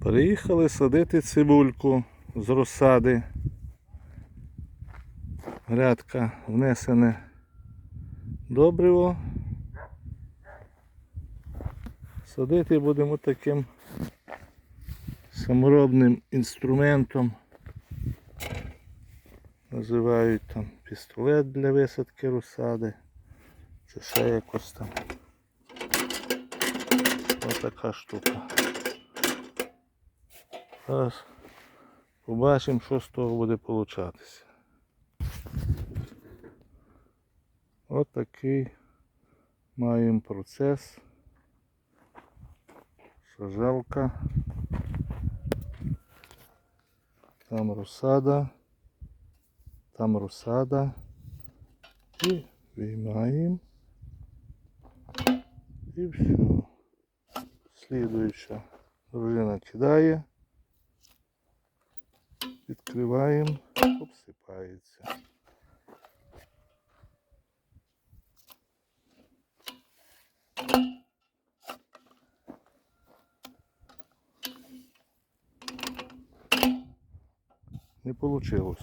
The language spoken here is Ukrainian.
Приїхали садити цибульку з розсади. Грядка внесене добриво. Садити будемо таким саморобним інструментом. Називають там пістолет для висадки розсади. Чи ще якось там. Ось така штука. Зараз побачимо, що з того буде получатися. Ось такий маємо процес. Сажалка. Там розсада. Там розсада. І виймаємо. І все. Слідуюча дружина кидає. Відкриваємо, обсипається. Не получилось.